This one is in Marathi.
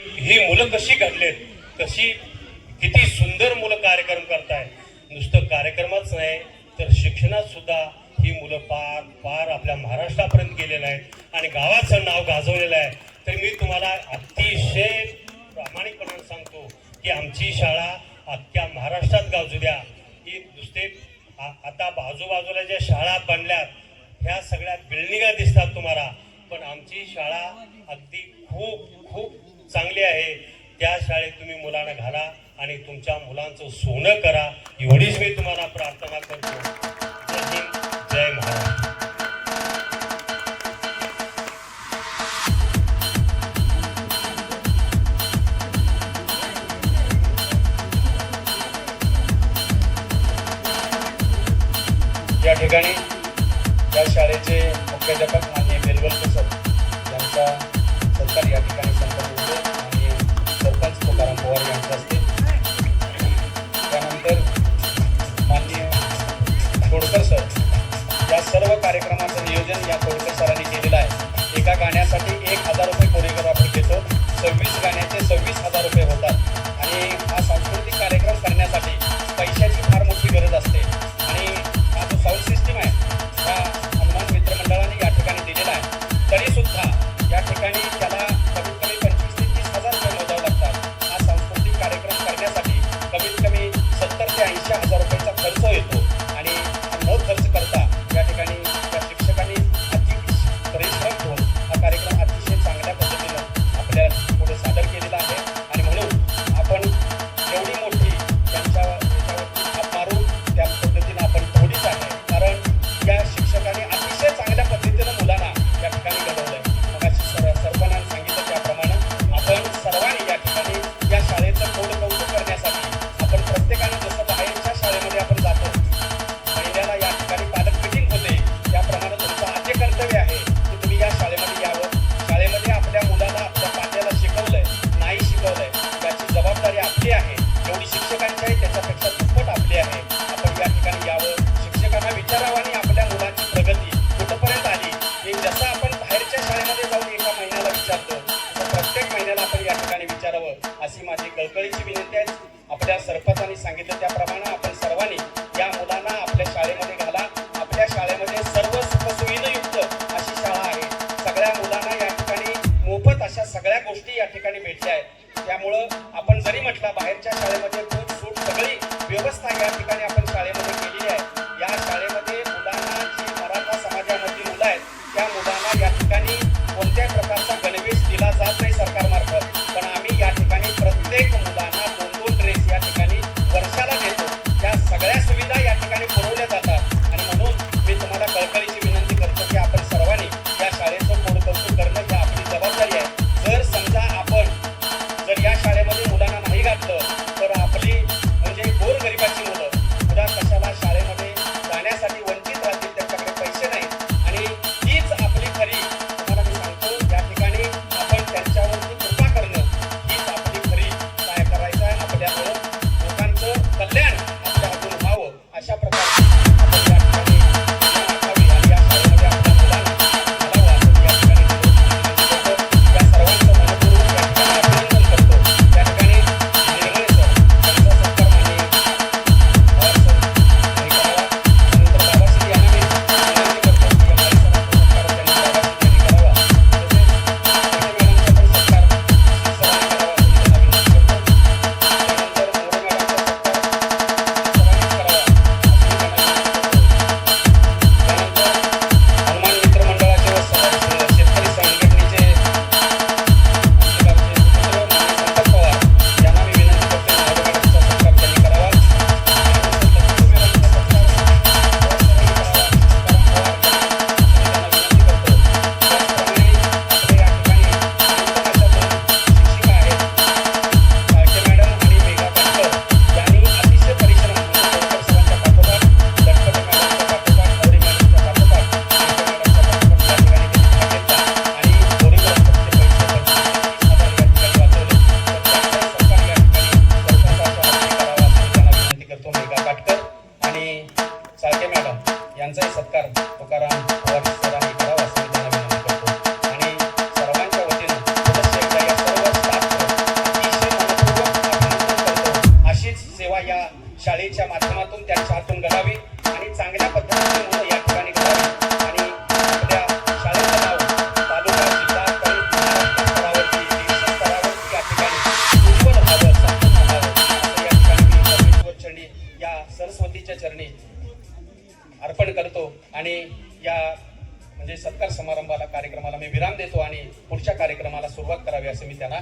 ही मुलं कशी घडलेत? कशी किती सुंदर मुलं कार्यक्रम करताय नुसतं कार्यक्रमच नाही तर शिक्षणात सुद्धा ही मुलं पार पार आपल्या महाराष्ट्रापर्यंत गेलेलं आहे आणि गावाचं नाव गाजवलेलं आहे. तर मी तुम्हाला अतिशय प्रामाणिकपणाने सांगतो की आमची शाळा अख्ख्या महाराष्ट्रात गाजू द्या. ही नुसते आ- आता बाजूबाजूला ज्या शाळा बनल्यात ह्या सगळ्या बिल्डिंगा दिसतात तुम्हाला. पण आमची शाळा अगदी खूप खूप चांगली आहे त्या शाळेत तुम्ही मुलांना घाला आणि तुमच्या मुलांचं सोनं करा. एवढीच मी तुम्हाला प्रार्थना करतो. जय हिंद जय महाराष्ट्र. या ठिकाणी या शाळेचे मुख्याध्यापक माननीय बेलवलकर सर यांचा सत्कार या ठिकाणी संपन्न होतो. आणि सरपंच तुकाराम त्यानंतर माननीय तोडकर सर या सर्व कार्यक्रमाचं नियोजन या तोडकर सरांनी केलेलं आहे. एका गाण्यासाठी एक हजार रुपये कोरिओग्राफर घेतो. सव्वीस गाण्याचे सव्वीस हजार रुपये होतात. गरजेचे आहे त्यामुळं आपण जरी म्हटलं बाहेरच्या शाळेमध्ये सूट सगळी व्यवस्था या ठिकाणी आपण शाळेमध्ये केलेली आहे. या शाळेमध्ये कार्यामध्ये मुलांना नाही घातलं तर आपली म्हणजे गोरगरिबाची शाळेच्या माध्यमातून त्यांच्या हातून घडावी आणि चांगल्या पद्धतीने मुलं या ठिकाणी घडावी आणि आपल्या शाळेचं नाव तालुका जिल्हा स्तरावरती स्तरावरती या ठिकाणी उज्ज्वल व्हावं या ठिकाणी चरणी या सरस्वतीच्या चरणी अर्पण करतो. आणि या म्हणजे सत्कार समारंभाला कार्यक्रमाला मी विराम देतो आणि पुढच्या कार्यक्रमाला सुरुवात करावी असं मी त्यांना